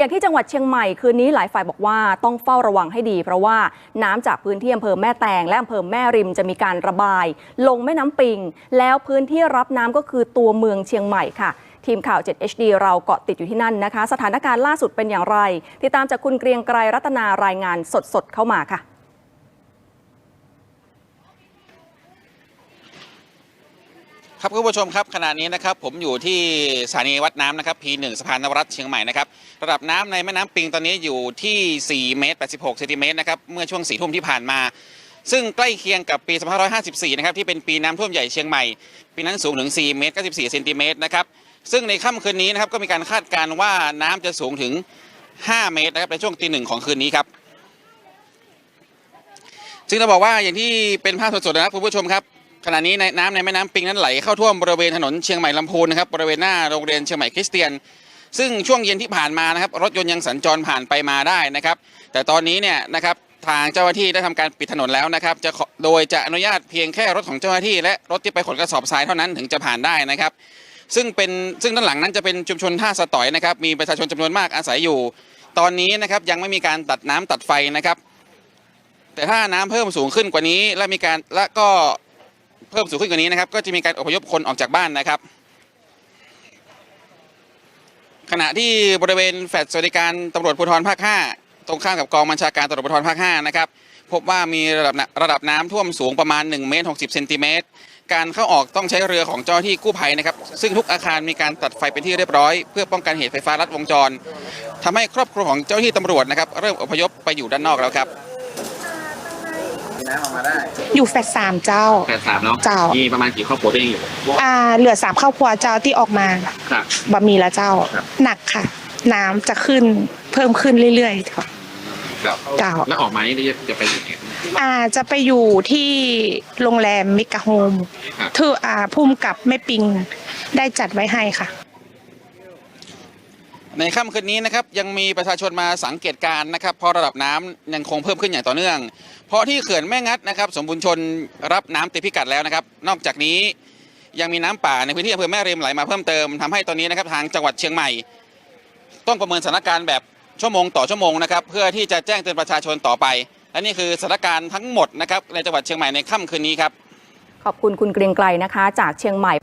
อย่างที่จังหวัดเชียงใหม่คืนนี้หลายฝ่ายบอกว่าต้องเฝ้าระวังให้ดี เพราะว่าน้ำจากพื้นที่อำเภอแม่แตงและอำเภอแม่ริมจะมีการระบาย ลงแม่น้ำปิง แล้วพื้นที่รับน้ำก็คือตัวเมืองเชียงใหม่ค่ะ ทีมข่าว 7 HD เราเกาะติดอยู่ที่นั่นนะคะ สถานการณ์ล่าสุดเป็นอย่างไร ติดตามจากคุณเกรียงไกรรัตนารายงานสดๆเข้ามาค่ะ ครับคุณผู้ชมครับขณะนี้นะครับผมอยู่ที่สถานีวัดน้ำนะครับ P1 สะพานนวรัตน์เชียงใหม่นะครับระดับน้ำในแม่น้ำปิงตอนนี้อยู่ที่4เมตร86เซนติเมตรนะครับเมื่อช่วง4ทุ่มที่ผ่านมา ซึ่งใกล้เคียงกับปี 2554 นะครับที่เป็นปีน้ำท่วมใหญ่เชียงใหม่ ปีนั้นสูงถึง4เมตร94เซนติเมตรนะครับซึ่งในค่ำคืนนี้นะครับก็มีการคาดการณ์ว่าน้ำจะสูงถึง 5 เมตรนะครับในช่วงตีหนึ่งของคืนนี้ครับซึ่งเราบอกว่าอย่างที่เป็นภาพสดๆนะครับคุณผู้ชมครับ ขณะนี้ในน้ำในแม่น้ำปิงนั้นไหลเข้าท่วมบริเวณถนนเชียงใหม่ลำพูนนะครับบริเวณหน้าโรงเรียนเชียงใหม่คริสเตียน ซึ่งช่วงเย็นที่ผ่านมานะครับรถยนต์ยังสัญจรผ่านไปมาได้นะครับ แต่ตอนนี้เนี่ยนะครับทางเจ้าหน้าที่ได้ทำการปิดถนนแล้วนะครับ จะโดยจะอนุญาตเพียงแค่รถของเจ้าหน้าที่ และรถที่ไปขนกระสอบทรายเท่านั้นถึงจะผ่านได้นะครับ ซึ่งเป็นซึ่งด้านหลังนั้นจะเป็นชุมชนท่าสะต่อยนะครับ มีประชาชนจำนวนมากอาศัยอยู่ ตอนนี้นะครับยังไม่มีการตัดน้ำตัดไฟนะครับ แต่ถ้าน้ำเพิ่มสูงขึ้นกว่านี้ และมีการและก็ เพิ่มสูงขึ้นกว่านี้นะครับ ก็จะมีการอพยพคนออกจากบ้านนะครับ ขณะที่บริเวณแฟลตสวัสดิการตำรวจภูธรภาค 5 ตรงข้ามกับกองบัญชาการตำรวจภูธรภาค 5 นะครับ พบว่ามีระดับระดับน้ำท่วมสูงประมาณ1เมตร60เซนติเมตรการเข้าออกต้องใช้เรือของเจ้าหน้าที่กู้ภัยนะครับ ซึ่งทุกอาคารมีการตัดไฟเป็นที่เรียบร้อย เพื่อป้องกันเหตุไฟฟ้าลัดวงจรทำให้ครอบครัวของเจ้าหน้าที่ตำรวจนะครับ เริ่มอพยพไปอยู่ด้านนอกแล้วครับ น้ำออกมาได้อยู่แฟดสามเจ้า แปดสามเนาะเจ้ามีประมาณกี่ครอบครัวที่ยังอยู่อ่า เหลือสามครอบครัวเจ้าที่ออกมาครับ บะหมี่ละเจ้า ครับ หนักค่ะ น้ำจะขึ้นเพิ่มขึ้นเรื่อยๆค่ะ ครับเจ้า แล้วออกมานี่จะจะไปอยู่ไหน อ่าจะไปอยู่ที่โรงแรมมิกาโฮมครับ ที่อ่าพุ่มกับแม่ปิงได้จัดไว้ให้ค่ะ ในค่ำคืนนี้นะครับยังมีประชาชนมาสังเกตการณ์นะครับเพราะระดับน้ำยังคงเพิ่มขึ้นอย่างต่อเนื่อง เพราะที่เขื่อนแม่งัดนะครับ สมบูรณ์ชนรับน้ำเต็มพิกัดแล้วนะครับ นอกจากนี้ยังมีน้ำป่าในพื้นที่อำเภอแม่ริมไหลมาเพิ่มเติมทำให้ตอนนี้นะครับทางจังหวัดเชียงใหม่ ต้องประเมินสถานการณ์แบบชั่วโมงต่อชั่วโมงนะครับเพื่อที่จะแจ้งเตือนประชาชนต่อไปและนี่คือสถานการณ์ทั้งหมดนะครับในจังหวัดเชียงใหม่ในค่ำคืนนี้ครับขอบคุณคุณเกรียงไกรนะคะ จากเชียงใหม่